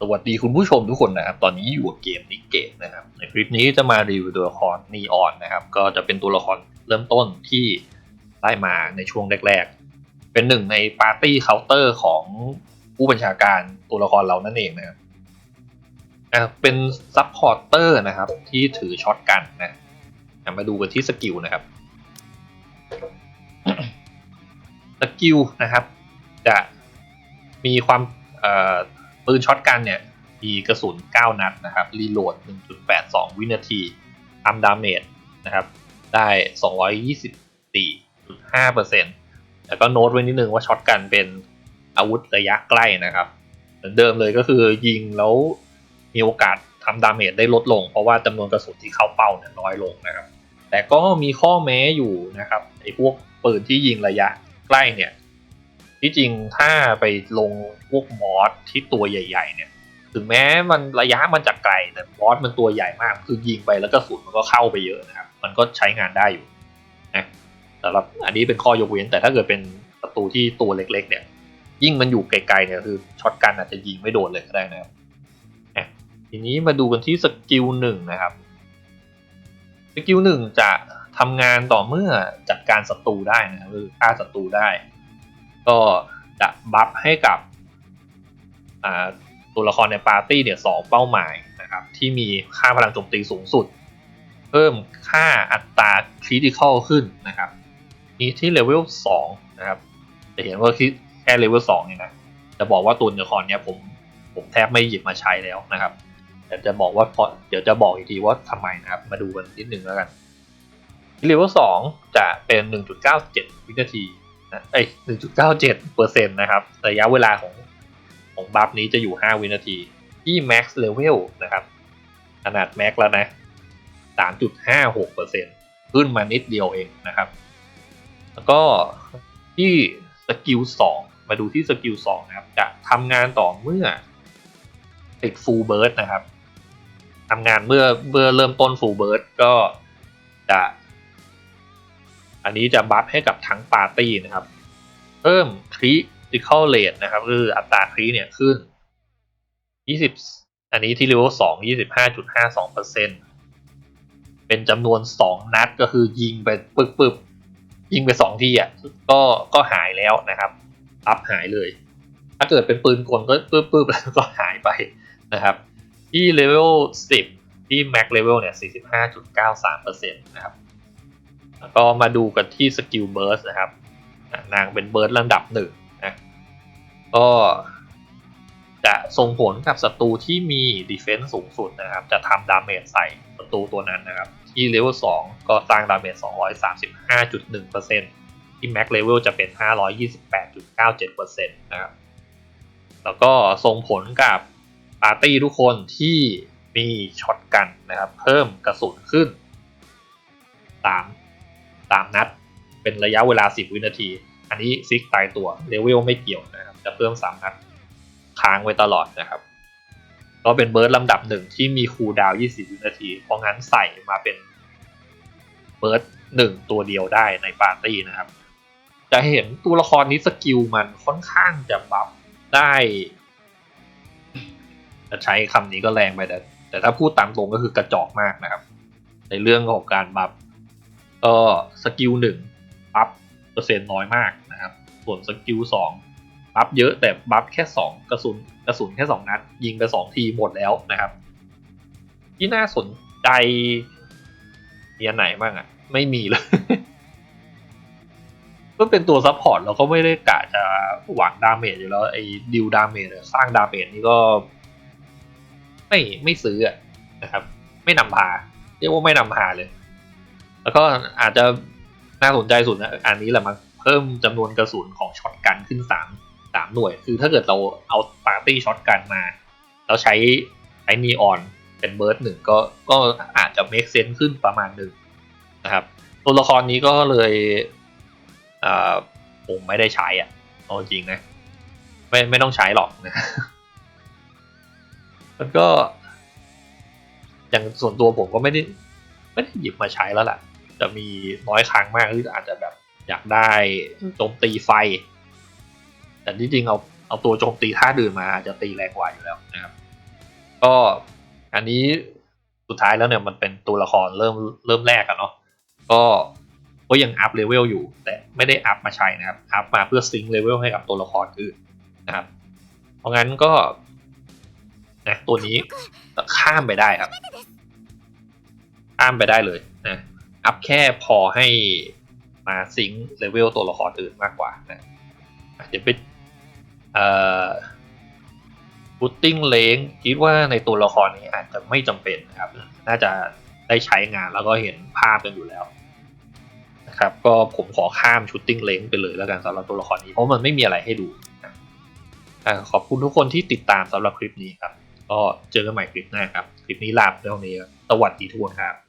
สวัสดีคุณผู้ชมทุกคนนะครับ ตอนนี้อยู่กับเกมนิเกตนะครับ ในคลิปนี้จะมารีวิวตัวละครนีออนนะครับ ก็จะเป็นตัวละครเริ่มต้นที่ได้มาในช่วงแรก ๆ เป็นหนึ่งในปาร์ตี้เคาน์เตอร์ของผู้บัญชาการตัวละครเรานั่นเองนะครับเป็นซับพอร์เตอร์นะครับ ที่ถือช็อตกันนะอะมาดูกันที่สกิลนะครับ สกิลนะครับ จะมีความเอ่อ ปืนช็อตกันเนี่ยมีกระสุน 9 นัดนะครับรีโหลด 1.82 วินาทีทำดาเมจนะครับได้ 224.5%แล้วก็โน้ตไว้นิดนึงว่าช็อตกันเป็นอาวุธระยะใกล้นะครับเหมือนเดิมเลยก็คือยิงแล้วมีโอกาสทำดาเมจได้ลดลง เพราะว่าจำนวนกระสุนที่เข้าเป้าเนี่ยน้อยลงนะครับ แต่ก็มีข้อแม้อยู่นะครับไอ้พวกปืนที่ยิงระยะใกล้เนี่ย ที่จริงถ้าไปลงพวกมอสที่ตัวใหญ่ ๆ เนี่ย ถึงแม้มันระยะมันจะไกลแต่มอสมันตัวใหญ่มาก คือยิงไปแล้วก็สุนมันก็เข้าไปเยอะนะครับมันก็ใช้งานได้อยู่นะสำหรับอันนี้เป็นข้อยกเว้น แต่ถ้าเกิดเป็นศัตรูที่ตัวเล็ก ๆ เนี่ย ยิ่งมันอยู่ไกลๆเนี่ยคือช็อตกันอาจจะยิงไม่โดนเลยก็ได้นะครับอะทีนี้มาดูกันที่สกิลหนึ่งนะครับสกิลหนึ่งจะทำงานต่อเมื่อจัดการศัตรูได้นะครับคือฆ่าศัตรูได้ ก็จะบัฟให้กับตัวละครในปาร์ตี้เนี่ยสองเป้าหมายนะครับที่มีค่าพลังโจมตีสูงสุด เพิ่มค่าอัตราคริติคอลขึ้นนะครับนี่ที่เลเวลสองนะครับจะเห็นว่าแค่เลเวลสองเนี่ยนะจะบอกว่าตัวละครเนี้ยผมผมแทบไม่หยิบมาใช้แล้วนะครับแต่จะบอกว่าพอเดี๋ยวจะบอกอีกทีว่าทำไมนะครับ มาดูกันนิดนึงแล้วกันเลเวลสองจะเป็น 1.97 วินาที เอ้ย1.97เปอร์เซ็นต์นะครับ ระยะเวลาของของบัฟนี้จะอยู่ 5 วินาที ที่ max level นะครับ ขนาด max แล้วนะ 3.56เปอร์เซ็นต์ขึ้นมานิดเดียวเองนะครับ แล้วก็ที่สกิล2มาดูที่สกิล2นะครับ จะทำงานต่อเมื่อติด full burst นะครับทำงานเมื่อเมื่อเริ่มต้น full burst ก็จะ อันนี้จะบัฟให้กับทั้งปาร์ตี้นะครับ เพิ่ม critical rate นะครับคืออัตราคริเนี่ยขึ้น 20 อันนี้ที่เลเวล2 25.52%เซ็นเป็นจำนวน 2 นัดก็คือยิงไปปึ๊บปึบยิงไป 2 ที่อะก็ก็หายแล้วนะครับอัพหายเลย ถ้าเกิดเป็นปืนกลก็ปึ๊บปึ๊บแล้วก็หายไปนะครับ ที่เลเวล10 ที่ max level เนี่ย 45.93%นะครับ แล้วก็มาดูกันที่สกิลเบิร์สนะครับ นางเป็นเบิร์สลำดับหนึ่งนะก็จะส่งผลกับศัตรูที่มีดีเฟนซ์สูงสุดนะครับ จะทำดาเมจใส่ศัตรูตัวนั้นนะครับ ที่เลเวล2ก็สร้างดาเมจ235.1%ที่แม็กเลเวลจะเป็น 528.97%นะครับ แล้วก็ส่งผลกับปาร์ตี้ทุกคนที่มีช็อตกันนะครับ เพิ่มกระสุนขึ้น 3 3นัด เป็นระยะเวลา 10 วินาที อันนี้ซิกตายตัวเลเวลไม่เกี่ยวนะครับ จะเพิ่ม3นัดค้างไว้ตลอดนะครับ ก็เป็นเบิร์ดลำดับหนึ่งที่มีคูลดาวน์20 วินาที เพราะงั้นใส่มาเป็นเบิร์ดหนึ่งตัวเดียวได้ในปาร์ตี้นะครับ จะเห็นตัวละครนี้สกิลมันค่อนข้างจะบัฟได้จะใช้คำนี้ก็แรงไปแต่แต่ถ้าพูดตามตรงก็คือกระจอกมากนะครับ ในเรื่องของการบัฟ ก็สกิลหนึ่งบัฟเปอร์เซ็นต์น้อยมากนะครับ ส่วนสกิลสองบัฟเยอะแต่บัฟแค่สองกระสุนกระสุนแค่สองนัด ยิงไปสองทีหมดแล้วนะครับ ที่น่าสนใจมีอันไหนบ้างอะไม่มีเลยก็เป็นตัวซัพพอร์ตเราก็ไม่ได้กะจะหวังดาเมจอยู่แล้วไอ้ดิวดาเมจสร้างดาเมจนี่ก็ ไม่ไม่ซื้อนะครับ ไม่นำพา เรียกว่าไม่นำพาเลย แล้วก็อาจจะน่าสนใจสุดนะอันนี้แหละมันเพิ่มจำนวนกระสุนของช็อตกันขึ้นสามสามหน่วย คือถ้าเกิดเราเอาปาร์ตี้ช็อตกันมา แล้วใช้ใช้นีออนเป็นเบิร์ดหนึ่งก็ก็อาจจะ make sense ขึ้นประมาณหนึ่งนะครับ ตัวละครนี้ก็เลยอ่าผมไม่ได้ใช้อะเอาจริงนะ ไม่ไม่ต้องใช้หรอกนะแล้วก็ อย่างส่วนตัวผมก็ไม่ได้ไม่ได้หยิบมาใช้แล้วล่ะ จะมีน้อยครั้งมากที่อาจจะแบบอยากได้โจมตีไฟ แต่ที่จริงเอาเอาตัวโจมตีท่าดื่นมาอาจจะตีแรงกว่าอยู่แล้วนะครับ ก็อันนี้สุดท้ายแล้วเนี่ยมันเป็นตัวละครเริ่มเริ่มแรกอะเนาะก็ก็ยังอัพเลเวลอยู่ แต่ไม่ได้อัพมาใช้นะครับอัพมาเพื่อซิงค์เลเวลให้กับตัวละครอื่นนะครับ เพราะงั้นก็นะตัวนี้ข้ามไปได้ครับ ข้ามไปได้เลยนะ อัพแค่พอให้มาซิงเลเวลตัวละครอื่นมากกว่านะอะเดี๋ยวไปเอ่อพุตติ้งเลงคิดว่าในตัวละครนี้อาจจะไม่จำเป็นนะครับ น่าจะได้ใช้งานแล้วก็เห็นภาพกันอยู่แล้วนะครับ ก็ผมขอข้ามชุดติ้งเลงไปเลยแล้วกันสำหรับตัวละครนี้ เพราะมันไม่มีอะไรให้ดูนะขอบคุณทุกคนที่ติดตามสำหรับคลิปนี้ครับ ก็เจอกันใหม่คลิปหน้าครับ คลิปนี้ลาไปเท่านี้สวัสดีทุกคนครับ